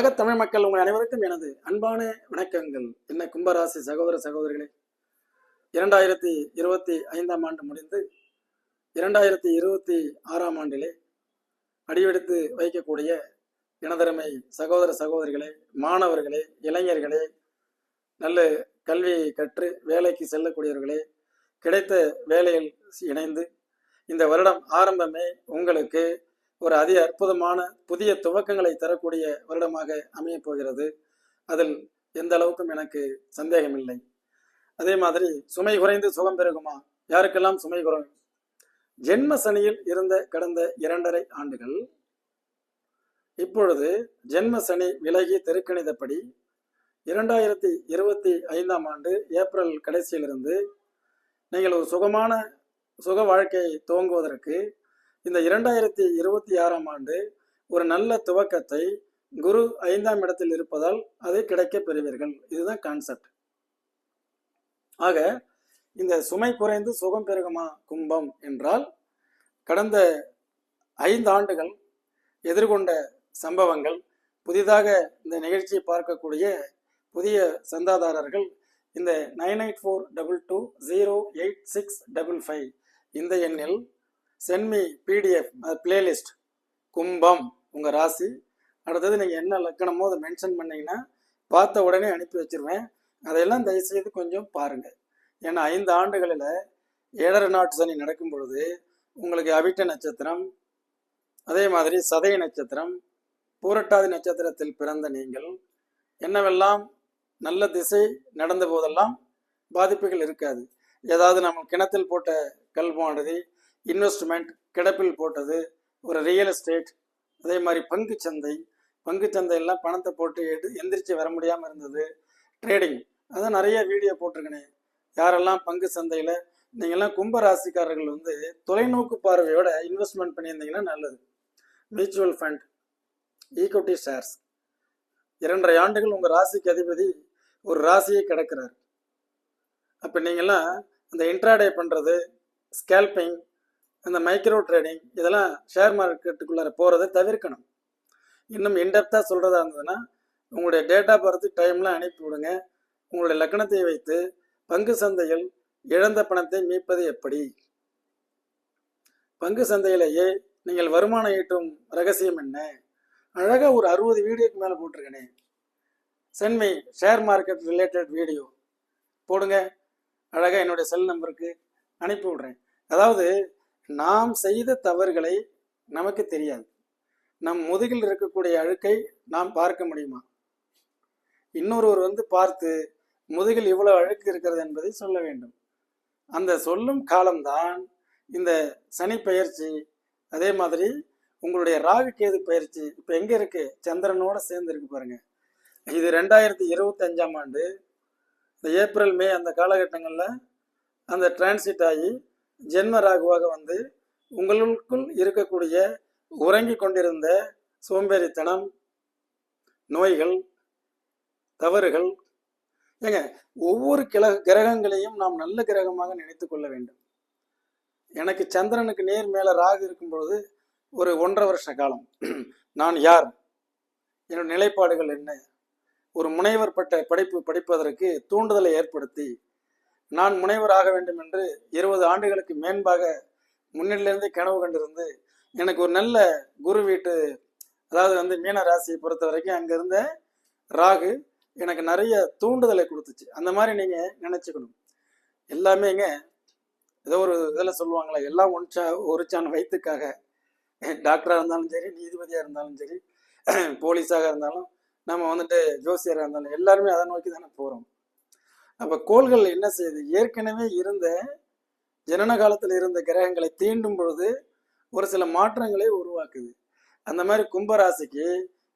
உலக தமிழ் மக்கள் உங்கள் அனைவருக்கும் எனது அன்பான வணக்கங்கள். என்ன கும்பராசி சகோதர சகோதரிகளே? இரண்டாயிரத்தி இருபத்தி ஐந்தாம் ஆண்டு முடிந்து இரண்டாயிரத்தி இருபத்தி ஆறாம் ஆண்டிலே அடிவெடுத்து வைக்கக்கூடிய இனதரமை சகோதர சகோதரிகளே மாணவர்களே இளைஞர்களே நல்ல கல்வி கற்று வேலைக்கு செல்லக்கூடியவர்களே கிடைத்த வேலையில் இணைந்து இந்த வருடம் ஆரம்பமே உங்களுக்கு ஒரு அதி அற்புதமான புதிய துவக்கங்களை தரக்கூடிய வருடமாக அமையப் போகிறது. அதில் எந்த அளவுக்கும் எனக்கு சந்தேகமில்லை. அதே மாதிரி சுமை குறைந்து சுகம் பெருகுமா? யாருக்கெல்லாம் சுமை குறையும்? ஜென்ம சனியில் இருந்த கடந்த இரண்டரை ஆண்டுகள். இப்பொழுது ஜென்ம சனி விலகி தெருக்கணிதப்படி இரண்டாயிரத்தி இருபத்தி ஐந்தாம் ஆண்டு ஏப்ரல் கடைசியிலிருந்து நீங்கள் ஒரு சுகமான சுக வாழ்க்கையை துவங்குவதற்கு இந்த இரண்டாயிரத்தி இருபத்தி ஆறாம் ஆண்டு ஒரு நல்ல துவக்கத்தை குரு ஐந்தாம் இடத்தில் இருப்பதால் அதை கிடைக்க பெறுவீர்கள். இதுதான் கான்செப்ட் ஆக இந்த சுமை குறைந்து சுகம் பெருகுமா கும்பம் என்றால் கடந்த ஐந்து ஆண்டுகள் எதிர்கொண்ட சம்பவங்கள் புதிதாக இந்த நிகழ்ச்சியை பார்க்கக்கூடிய புதிய சந்தாதாரர்கள் இந்த nine eight four double two zero eight six double five இந்த எண்ணில் சென்மி பிடிஎஃப் பிளேலிஸ்ட் கும்பம் உங்கள் ராசி. அடுத்தது நீங்கள் என்ன லக்கணமோ அதை மென்ஷன் பண்ணீங்கன்னா பார்த்த உடனே அனுப்பி வச்சிருவேன். அதையெல்லாம் தயவுசெய்து கொஞ்சம் பாருங்கள் ஏன்னா ஐந்து ஆண்டுகளில் ஏழரை நாட்டு சனி நடக்கும் பொழுது உங்களுக்கு அவிட்ட நட்சத்திரம் அதே மாதிரி சதய நட்சத்திரம் பூரட்டாதி நட்சத்திரத்தில் பிறந்த நீங்கள் என்னவெல்லாம் நல்ல திசை நடந்த போதெல்லாம் பாதிப்புகள் இருக்காது. ஏதாவது நம்ம கிணத்தில் போட்ட கல் இன்வெஸ்ட்மெண்ட் கிடப்பில் போட்டது ஒரு ரியல் எஸ்டேட் அதே மாதிரி பங்கு சந்தை பங்கு சந்தையெல்லாம் பணத்தை போட்டு எடு எந்திரிச்சு வர முடியாமல் இருந்தது. ட்ரேடிங் அதான் நிறைய வீடியோ போட்டிருக்கனே. யாரெல்லாம் பங்கு சந்தையில் நீங்கள்லாம் கும்ப ராசிக்காரர்கள் வந்து தொலைநோக்கு பார்வையோட இன்வெஸ்ட்மெண்ட் பண்ணியிருந்தீங்கன்னா நல்லது. மியூச்சுவல் ஃபண்ட் ஈக்விட்டி ஷேர்ஸ் இரண்டரை ஆண்டுகள் உங்கள் ராசிக்கு அதிபதி ஒரு ராசியை கிடக்கிறார். அப்போ நீங்கள்லாம் அந்த இன்ட்ராடே பண்ணுறது ஸ்கேல்பிங் அந்த மைக்ரோ ட்ரேடிங் இதெல்லாம் ஷேர் மார்க்கெட்டுக்குள்ளார போகிறத தவிர்க்கணும். இன்னும் இன்டெப்த்தாக சொல்கிறதா இருந்ததுன்னா உங்களுடைய டேட்டா பார்த்து டைம்லாம் அனுப்பி விடுங்க. உங்களுடைய லக்கணத்தை வைத்து பங்கு சந்தையில் இழந்த பணத்தை மீட்பது எப்படி? பங்கு சந்தையிலேயே நீங்கள் வருமானம் ஈட்டும் ரகசியம் என்ன? அழகாக ஒரு அறுபது வீடியோக்கு மேலே போட்டிருக்கேனே. சென்மை ஷேர் மார்க்கெட் ரிலேட்டட் வீடியோ போடுங்க. அழகாக என்னுடைய செல் நம்பருக்கு அனுப்பி விடுறேன். அதாவது நாம் செய்த தவறுகளை நமக்கு தெரியாது. நம் முதுகில் இருக்கக்கூடிய அழுக்கை நாம் பார்க்க முடியுமா? இன்னொருவர் வந்து பார்த்து முதுகில் இவ்வளவு அழுக்கு இருக்கிறது என்பதை சொல்ல வேண்டும். அந்த சொல்லும் காலம்தான் இந்த சனி பயிற்சி. அதே மாதிரி உங்களுடைய ராகு கேது பயிற்சி இப்போ எங்கே இருக்கு? சந்திரனோட சேர்ந்து இருக்கு பாருங்க. இது ரெண்டாயிரத்தி இருபத்தி அஞ்சாம் ஆண்டு. இந்த ஏப்ரல் மே அந்த காலகட்டங்களில் அந்த டிரான்சிட் ஆகி ஜென்ம ராகுவாக வந்து உங்களுக்குள் இருக்கக்கூடிய உறங்கி கொண்டிருந்த சோம்பேறித்தனம் நோய்கள் தவறுகள் ஏங்க ஒவ்வொரு கிர கிரகங்களையும் நாம் நல்ல கிரகமாக நினைத்து கொள்ள வேண்டும். எனக்கு சந்திரனுக்கு நேர் மேலே ராகு இருக்கும் பொழுது ஒரு ஒன்றரை வருஷ காலம். நான் யார்? என்னோட நிலைப்பாடுகள் என்ன? ஒரு முனைவர் பட்ட படிப்பு படிப்பதற்கு தூண்டுதலை ஏற்படுத்தி நான் முனைவர் ஆக வேண்டும் என்று இருபது ஆண்டுகளுக்கு மேன்பாக முன்னிலிருந்தே கனவு கண்டிருந்து எனக்கு ஒரு நல்ல குரு வீட்டு அதாவது வந்து மீன ராசியை பொறுத்த வரைக்கும் அங்கே இருந்த ராகு எனக்கு நிறைய தூண்டுதலை கொடுத்துச்சு. அந்த மாதிரி நீங்கள் நினச்சிக்கணும். எல்லாமேங்க ஏதோ ஒரு இதில் சொல்லுவாங்களே எல்லாம் ஒன்ச்சா ஒரு சான் வயிற்றுக்காக டாக்டராக இருந்தாலும் சரி நீதிபதியாக இருந்தாலும் சரி போலீஸாக இருந்தாலும் நம்ம வந்துட்டு ஜோசியராக இருந்தாலும் எல்லாருமே அதை நோக்கி தானே போகிறோம் அப்போ கோள்கள் என்ன செய்யுது ஏற்கனவே இருந்த ஜனன காலத்தில் இருந்த கிரகங்களை தீண்டும் பொழுது ஒரு சில மாற்றங்களை உருவாக்குது. அந்த மாதிரி கும்பராசிக்கு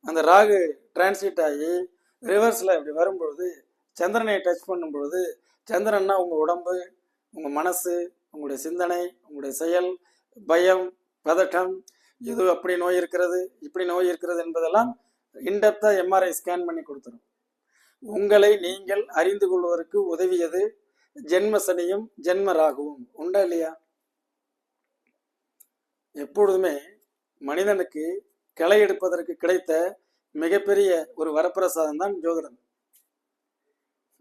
அந்த ராகு டிரான்சிட் ஆகி ரிவர்ஸில் இப்படி வரும்பொழுது சந்திரனை டச் பண்ணும் பொழுது சந்திரன்னா உங்கள் உடம்பு உங்கள் மனசு உங்களுடைய சிந்தனை உங்களுடைய செயல் பயம் பதட்டம் இது அப்படி நோய் இருக்கிறது இப்படி நோய் இருக்கிறது என்பதெல்லாம் இன்டெப்த்தாக எம்ஆர்ஐ ஸ்கேன் பண்ணி கொடுத்துரும். உங்களை நீங்கள் அறிந்து கொள்வதற்கு உதவியது ஜென்ம சனியும் ஜென்ம ராகுவும் உண்டா இல்லையா? எப்பொழுதுமே மனிதனுக்கு களை எடுப்பதற்கு கிடைத்த மிகப்பெரிய ஒரு வரப்பிரசாதம் தான் ஜோதிடம்.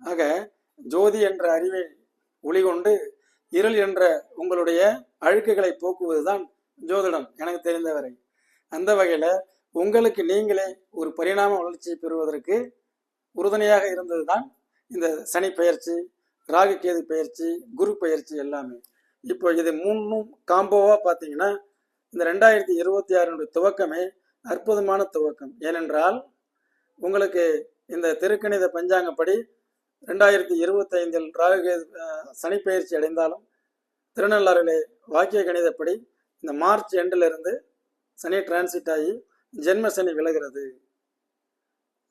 ஆக ஜோதி என்ற அறிவை ஒளிகொண்டு இருள் என்ற உங்களுடைய அழுக்குகளை போக்குவதுதான் ஜோதிடம் எனக்கு தெரிந்தவரை. அந்த வகையில உங்களுக்கு நீங்களே ஒரு பரிணாம வளர்ச்சியை பெறுவதற்கு உறுதுணையாக இருந்தது தான் இந்த சனி பயிற்சி ராகு கேது பயிற்சி குரு பயிற்சி எல்லாமே. இப்போ இது மூணும் காம்போவாக பார்த்தீங்கன்னா இந்த ரெண்டாயிரத்தி இருபத்தி ஆறினுடைய துவக்கமே அற்புதமான துவக்கம். ஏனென்றால் உங்களுக்கு இந்த திருக்கணித பஞ்சாங்கப்படி ரெண்டாயிரத்தி இருபத்தைந்தில் ராகு சனி பயிற்சி அடைந்தாலும் திருநள்ளாறிலே வாக்கிய கணிதப்படி இந்த மார்ச் எண்டிலிருந்து சனி டிரான்சிட் ஆகி ஜென்ம சனி விலகிறது.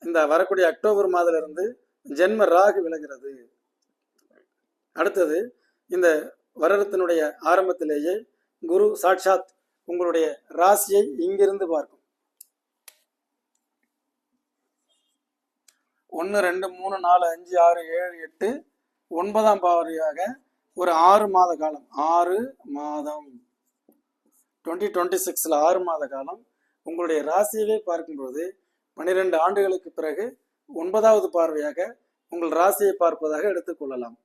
இந்த வரக்கூடிய அக்டோபர் மாதத்திலிருந்து ஜென்ம ராகு விலகிறது. அடுத்தது இந்த வருடத்தினுடைய ஆரம்பத்திலேயே குரு சாட்சாத் உங்களுடைய ராசியை இங்கிருந்து பார்க்கும். ஒன்று ரெண்டு மூணு நாலு அஞ்சு ஆறு ஏழு எட்டு ஒன்பதாம் பாவரியாக ஒரு ஆறு மாத காலம். ஆறு மாதம். டுவெண்ட்டி டுவெண்ட்டி சிக்ஸில் ஆறு மாத காலம் உங்களுடைய ராசியவே பார்க்கும்போது பனிரெண்டு ஆண்டுகளுக்கு பிறகு ஒன்பதாவது பார்வையாக உங்கள் ராசியை பார்ப்பதாக எடுத்துக்கொள்ளலாம்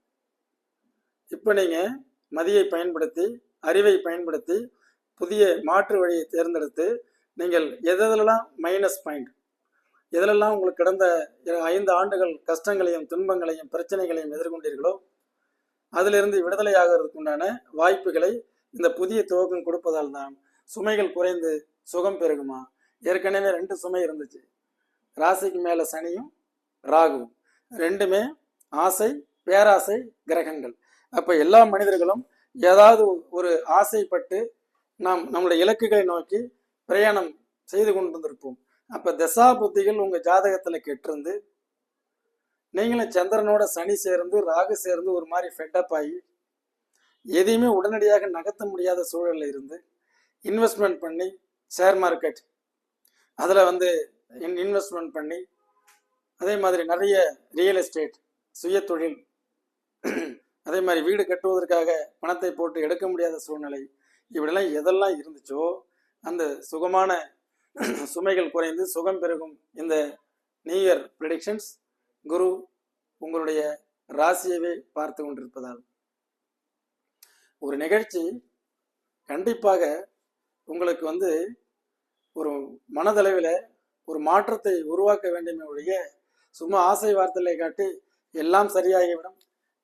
இப்போ நீங்கள் மதியை பயன்படுத்தி அறிவை பயன்படுத்தி புதிய மாற்று வழியை தேர்ந்தெடுத்து நீங்கள் எதெல்லாம் மைனஸ் பாயிண்ட் எதிலெல்லாம் உங்களுக்கு கடந்த ஐந்து ஆண்டுகள் கஷ்டங்களையும் துன்பங்களையும் பிரச்சனைகளையும் எதிர்கொண்டீர்களோ அதிலிருந்து விடுதலை ஆகிறதுக்கு உண்டான வாய்ப்புகளை இந்த புதிய துவக்கம் கொடுப்பதால் தான் சுமைகள் குறைந்து சுகம் பெருகுமா? ஏற்கனவே ரெண்டு சுமை இருந்துச்சு. ராசிக்கு மேலே சனியும் ராகுவும். ரெண்டுமே ஆசை பேராசை கிரகங்கள். அப்போ எல்லா மனிதர்களும் ஏதாவது ஒரு ஆசைப்பட்டு நாம் நம்முடைய இலக்குகளை நோக்கி பிரயாணம் செய்து கொண்டிருந்திருப்போம். அப்போ தசா புத்திகள் உங்கள் ஜாதகத்தில் கெட்டிருந்து நீங்களும் சந்திரனோட சனி சேர்ந்து ராகு சேர்ந்து ஒரு மாதிரி ஃபெட்டப் ஆகி எதையுமே உடனடியாக நகர்த்த முடியாத சூழலில் இருந்து இன்வெஸ்ட்மெண்ட் பண்ணி ஷேர் மார்க்கெட் அதில் வந்து இன்வெஸ்ட்மெண்ட் பண்ணி அதே மாதிரி நிறைய ரியல் எஸ்டேட் சுய தொழில் அதே மாதிரி வீடு கட்டுவதற்காக பணத்தை போட்டு எடுக்க முடியாத சூழ்நிலை இப்படிலாம் எதெல்லாம் இருந்துச்சோ அந்த சுகமான சுமைகள் குறைந்து சுகம் பெருகும் இந்த நியூ இயர் ப்ரிடிக்ஷன்ஸ் குரு உங்களுடைய ராசியவே பார்த்து கொண்டிருப்பதால். ஒரு நிகழ்ச்சி கண்டிப்பாக உங்களுக்கு வந்து ஒரு மனதளவில் ஒரு மாற்றத்தை உருவாக்க வேண்டுமே ஒழிய சும்மா ஆசை வார்த்தைகளை காட்டி எல்லாம் சரியாகிவிடும்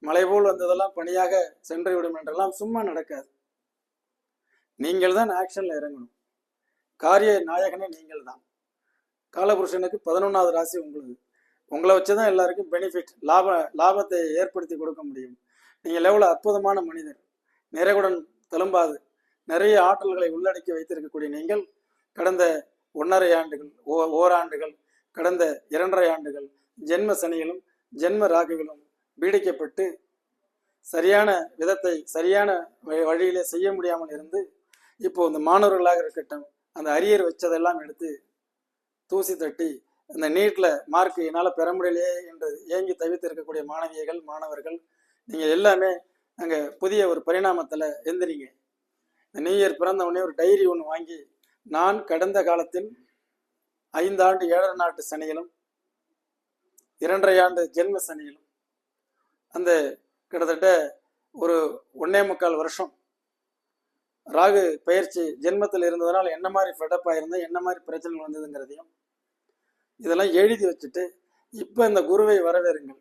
மலை போல் வந்ததெல்லாம் பணியாக சென்று விடும் என்றெல்லாம் சும்மா நடக்காது. நீங்கள் தான் ஆக்ஷன்ல இறங்கணும். காரிய நாயகனே நீங்கள் தான். காலபுருஷனுக்கு பதினொன்றாவது ராசி உங்களுக்கு உங்களை வச்சு தான் எல்லாருக்கும் பெனிஃபிட் லாப லாபத்தை ஏற்படுத்தி கொடுக்க முடியும். நீங்கள் எவ்வளோ அற்புதமான மனிதர். நிறைவுடன் தழும்பாது நிறைய ஆற்றல்களை உள்ளடக்கி வைத்திருக்கக்கூடிய நீங்கள் கடந்த ஒன்றரை ஆண்டுகள் ஓ ஓராண்டுகள் கடந்த இரண்டரை ஆண்டுகள் ஜென்ம சனிகளும் ஜென்ம ராகுகளும் பீடிக்கப்பட்டு சரியான விதத்தை சரியான வழி- வழியிலே செய்ய முடியாமல் இருந்து இப்போ இந்த மாணவர்களாக இருக்கட்டும் அந்த அரியர் வச்சதெல்லாம் எடுத்து தூசி தட்டி இந்த நீட்டில் மார்க் என்னால் பெற முடியலையே என்று ஏங்கி தவித்து இருக்கக்கூடிய மாணவியர்கள் மாணவர்கள் நீங்கள் எல்லாமே அங்கே புதிய ஒரு பரிணாமத்தில் எந்திரிங்க இந்த நியூ இயர் பிறந்த உடனே ஒரு டைரி ஒன்று வாங்கி நான் கடந்த காலத்தில் ஐந்தாண்டு ஏழரை நாட்டு சனியிலும் இரண்டரை ஆண்டு ஜென்ம சனியிலும் அந்த கிட்டத்தட்ட ஒரு ஒன்னே முக்கால் வருஷம் ராகு பயிற்சி ஜென்மத்தில் இருந்ததுனால என்ன மாதிரி ஃபெடப் ஆயிருந்தேன் என்ன மாதிரி பிரச்சனைகள் வந்ததுங்கிறதையும் இதெல்லாம் எழுதி வச்சுட்டு இப்போ இந்த குருவை வரவேறுங்கள்.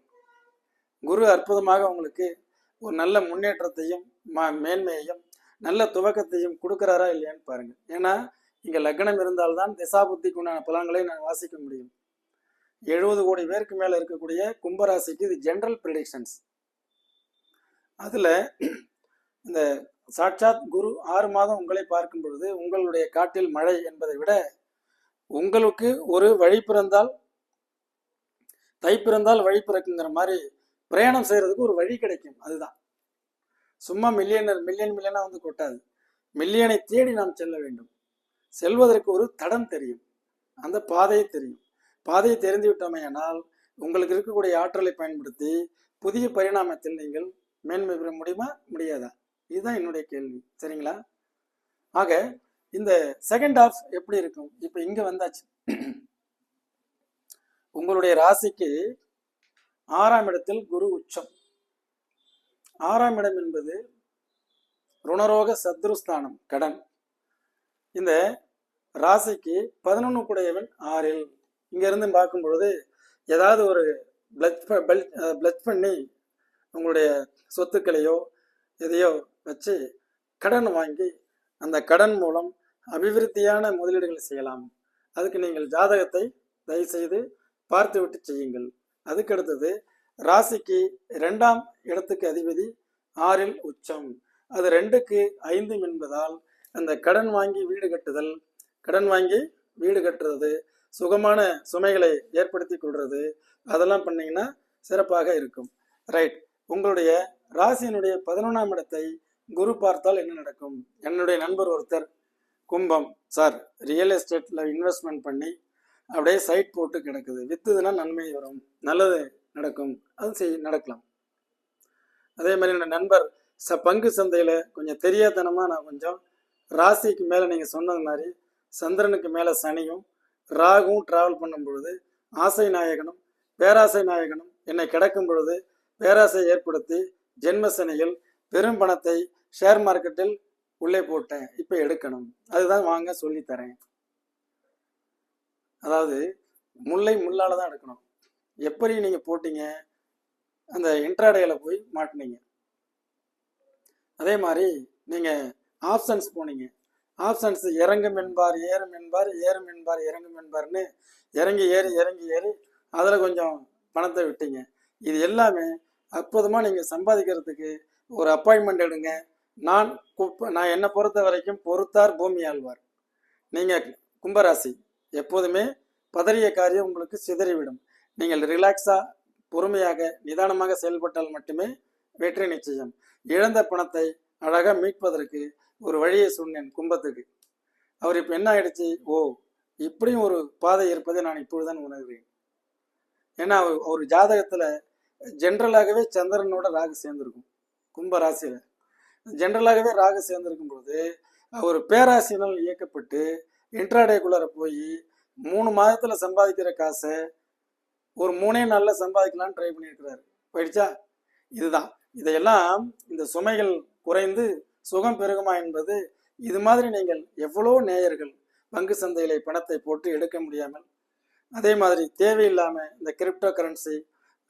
குரு அற்புதமாக உங்களுக்கு ஒரு நல்ல முன்னேற்றத்தையும் மேன்மையையும் நல்ல துவக்கத்தையும் கொடுக்குறாரா இல்லையான்னு பாருங்கள். ஏன்னா இங்க லக்னம் இருந்தால்தான் திசாபுத்திக்கு உண்டான பலன்களை நான் வாசிக்க முடியும். எழுபது கோடி பேருக்கு மேல இருக்கக்கூடிய கும்பராசிக்கு இது ஜென்ரல் ப்ரிடிக்ஷன்ஸ் அதுல இந்த சாட்சாத் குரு ஆறு மாதம் உங்களை பார்க்கும் பொழுது உங்களுடைய காட்டில் மழை என்பதை விட உங்களுக்கு ஒரு வழி பிறந்தால் தை பிறந்தால் வழி பிறக்குங்கிற மாதிரி பிரயாணம் செய்யறதுக்கு ஒரு வழி கிடைக்கும். அதுதான். சும்மா மில்லியனர் மில்லியன் மில்லியனா வந்து கொட்டாது. மில்லியனை தேடி நாம் செல்ல வேண்டும். செல்வதற்கு ஒரு தடம் தெரியும். அந்த பாதையை தெரியும். பாதையை தெரிந்து விட்டோமேயானால் உங்களுக்கு இருக்கக்கூடிய ஆற்றலை பயன்படுத்தி புதிய பரிணாமத்தில் நீங்கள் மேன்மை பெற முடியுமா? முடியாதா? இதுதான் என்னுடைய கேள்வி. சரிங்களா? ஆக இந்த செகண்ட் ஆஃப் எப்படி இருக்கும்? இப்போ இங்கே வந்தாச்சு. உங்களுடைய ராசிக்கு ஆறாம் இடத்தில் குரு உச்சம். ஆறாம் இடம் என்பது ருணரோக சத்ருஸ்தானம் கடன். இந்த ராசிக்கு பதினொன்று கூடையவன் ஆறில். இங்கேருந்து பார்க்கும் பொழுது ஏதாவது ஒரு பிளட் பிளட் பண்ணி உங்களுடைய சொத்துக்களையோ எதையோ வச்சு கடன் வாங்கி அந்த கடன் மூலம் அபிவிருத்தியான முதலீடுகள் செய்யலாம். அதுக்கு நீங்கள் ஜாதகத்தை தயவுசெய்து பார்த்து விட்டு செய்யுங்கள். அதுக்கு அடுத்தது ராசிக்கு ரெண்டாம் இடத்துக்கு அதிபதி ஆறில் உச்சம். அது ரெண்டுக்கு ஐந்தும் என்பதால் அந்த கடன் வாங்கி வீடு கட்டுதல் கடன் வாங்கி வீடு கட்டுறது சுகமான சுமைகளை ஏற்படுத்தி கொள்வது அதெல்லாம் பண்ணீங்கன்னா சிறப்பாக இருக்கும். ரைட் உங்களுடைய ராசியினுடைய பதினொன்றாம் இடத்தை குரு பார்த்தால் என்ன நடக்கும்? என்னுடைய நண்பர் ஒருத்தர் கும்பம் சார் ரியல் எஸ்டேட்டில் இன்வெஸ்ட்மெண்ட் பண்ணி அப்படியே சைட் போட்டு கிடக்குது. வித்துதுன்னா நன்மை வரும். நல்லது நடக்கும். அது செய் நடக்கலாம். அதே மாதிரி என்னோட நண்பர் ச பங்கு சந்தையில் கொஞ்சம் தெரியாதனமாக நான் கொஞ்சம் ராசிக்கு மேலே நீங்கள் சொன்னது மாதிரி சந்திரனுக்கு மேலே சனியும் ராகுவும் டிராவல் பண்ணும் பொழுது ஆசை நாயகனும் பேராசை நாயகனும் என்னை கிடக்கும் பொழுது பேராசை ஏற்படுத்தி ஜென்ம சனியில் பெரும் பணத்தை ஷேர் மார்க்கெட்டில் உள்ளே போட்டேன். இப்போ எடுக்கணும். அதுதான் வாங்க சொல்லித்தரேன் அதாவது முல்லை முள்ளால தான் எடுக்கணும். எப்படி நீங்க போட்டீங்க? அந்த இன்ட்ராடேல போய் மாட்டினீங்க. அதே மாதிரி நீங்க ஆப்ஷன்ஸ் போனீங்க. ஆப்ஷன்ஸ் இறங்கும் என்பார் ஏறும் என்பார் ஏறும் என்பார் இறங்கும் என்பார்னு இறங்கி ஏறி இறங்கி ஏறி. அதில் கொஞ்சம் பணத்தை விட்டீங்க. இது எல்லாமே அற்புதமாக நீங்கள் சம்பாதிக்கிறதுக்கு ஒரு அப்பாயின்மெண்ட் எடுங்க. நான் குப்ப நான் என்னை பொறுத்த வரைக்கும் பொறுத்தார் பூமி ஆழ்வார். நீங்கள் கும்பராசி எப்போதுமே பதறிய காரியம் உங்களுக்கு சிதறிவிடும். நீங்கள் ரிலாக்ஸாக பொறுமையாக நிதானமாக செயல்பட்டால் மட்டுமே வெற்றி நிச்சயம். இழந்த பணத்தை அழகாக மீட்பதற்கு ஒரு வழியை சொன்னேன் கும்பத்துக்கு. அவர் இப்போ என்ன ஆயிடுச்சு? ஓ இப்படியும் ஒரு பாதை இருப்பதை நான் இப்பொழுதுதான் உணர்கிறேன். ஏன்னா அவர் அவர் ஜாதகத்தில் ஜென்ரலாகவே சந்திரனோட ராகு சேர்ந்திருக்கும். கும்ப ராசியில். ஜென்ரலாகவே ராகு சேர்ந்திருக்கும் போது அவர் பேராசினால் இயக்கப்பட்டு இன்ட்ராடேக்குள்ளார போய் மூணு மாதத்தில் சம்பாதிக்கிற காசை ஒரு மூணே நாளில் சம்பாதிக்கலாம்னு ட்ரை பண்ணியிருக்கிறாரு. போயிடுச்சா இதுதான். இதையெல்லாம் இந்த சுமைகள் குறைந்து சுகம் பெருகுமா என்பது இது மாதிரி நீங்கள் எவ்வளோ நேயர்கள் பங்கு சந்தையிலே பணத்தை போட்டு எடுக்க முடியாமல் அதே மாதிரி தேவையில்லாமல் இந்த கிரிப்டோ கரன்சி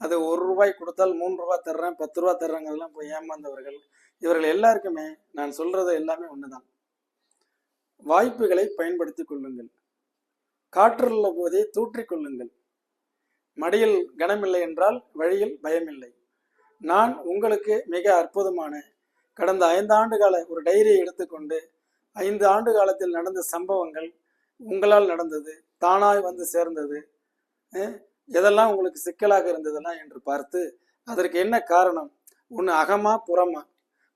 அது ஒரு ரூபாய் கொடுத்தால் மூணு ரூபாய் தர்றேன் பத்து ரூபா தர்றேங்கிறதெல்லாம் போய் ஏமாந்தவர்கள். இவர்கள் எல்லாருக்குமே நான் சொல்றது எல்லாமே ஒன்றுதான் வாய்ப்புகளை பயன்படுத்தி கொள்ளுங்கள். காற்றுள்ள போதே தூற்றிக் கொள்ளுங்கள். மடியில் கனமில்லை என்றால் வழியில் பயமில்லை. நான் உங்களுக்கு மிக அற்புதமான கடந்த ஐந்து ஆண்டு கால ஒரு டைரியை எடுத்துக்கொண்டு ஐந்து ஆண்டு காலத்தில் நடந்த சம்பவங்கள் உங்களால் நடந்தது தானாய் வந்து சேர்ந்தது எதெல்லாம் உங்களுக்கு சிக்கலாக இருந்ததெல்லாம் என்று பார்த்து அதற்கு என்ன காரணம்? ஒன்று அகமா புறமா?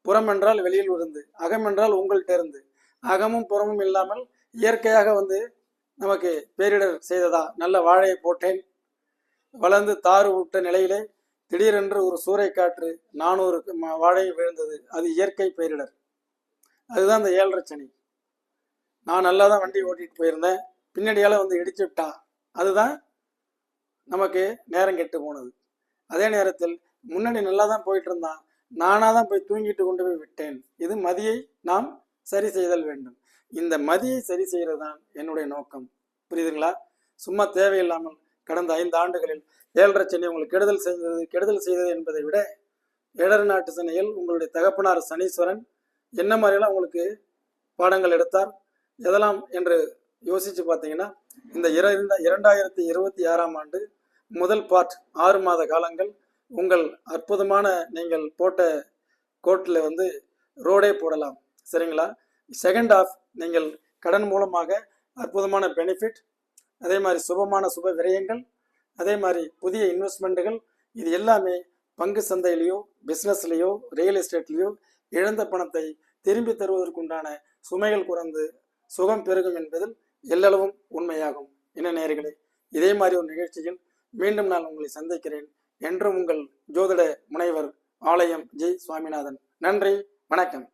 புறம் என்றால் வெளியில் இருந்து அகம் என்றால் உங்கள்கிட்ட இருந்து அகமும் புறமும் இல்லாமல் இயற்கையாக வந்து நமக்கு பேரிடர் செய்ததா? நல்ல வாழையை போட்டேன் வளர்ந்து தாறு விட்ட நிலையிலே திடீரென்று ஒரு சூறைக்காற்று நானூறு வாழை விழுந்தது. அது இயற்கை பேரிடர். அதுதான் அந்த ஏழரை சனி. நான் நல்லா தான் வண்டி ஓட்டிட்டு போயிருந்தேன். பின்னாடியால் வந்து இடிச்சு விட்டா. அதுதான் நமக்கு நேரம் கெட்டு போனது. அதே நேரத்தில் முன்னாடி நல்லா தான் போயிட்டு இருந்தான். நானாக தான் போய் தூங்கிட்டு கொண்டு போய் விட்டேன். இது மதியை நாம் சரி செய்தல் வேண்டும். இந்த மதியை சரி செய்கிறது தான் என்னுடைய நோக்கம். புரியுதுங்களா? சும்மா தேவையில்லாமல் கடந்த ஐந்து ஆண்டுகளில் ஏழரை சனி உங்களுக்கு கெடுதல் செய்தது கெடுதல் செய்தது என்பதை விட ஏழரை நாட்டு சனியில் உங்களுடைய தகப்பனார் சனீஸ்வரன் என்ன மாதிரியெல்லாம் உங்களுக்கு பாடங்கள் எடுத்தார் எதெல்லாம் என்று யோசிச்சு பார்த்தீங்கன்னா இந்த இர இந்த இரண்டாயிரத்தி இருபத்தி ஆறாம் ஆண்டு முதல் பார்ட் ஆறு மாத காலங்கள் உங்கள் அற்புதமான நீங்கள் போட்ட கோட்டில் வந்து ரோடே போடலாம் சரிங்களா? செகண்ட் ஆஃப் நீங்கள் கடன் மூலமாக அற்புதமான பெனிஃபிட் அதே மாதிரி சுபமான சுப விரயங்கள் அதே மாதிரி புதிய இன்வெஸ்ட்மெண்ட்டுகள் இது எல்லாமே பங்கு சந்தையிலையோ பிஸ்னஸ்லேயோ ரியல் எஸ்டேட்லேயோ இழந்த பணத்தை திரும்பி தருவதற்குண்டான சுமைகள் குறைந்து சுகம் பெருகும் என்பதில் எல்லளவும் உண்மையாகும். என்ன நேர்களே இதே மாதிரி ஒரு நிகழ்ச்சியில் மீண்டும் நான் உங்களை சந்திக்கிறேன் என்றும் உங்கள் ஜோதிட முனைவர் ஆலயம் ஜி சுவாமிநாதன். நன்றி வணக்கம்.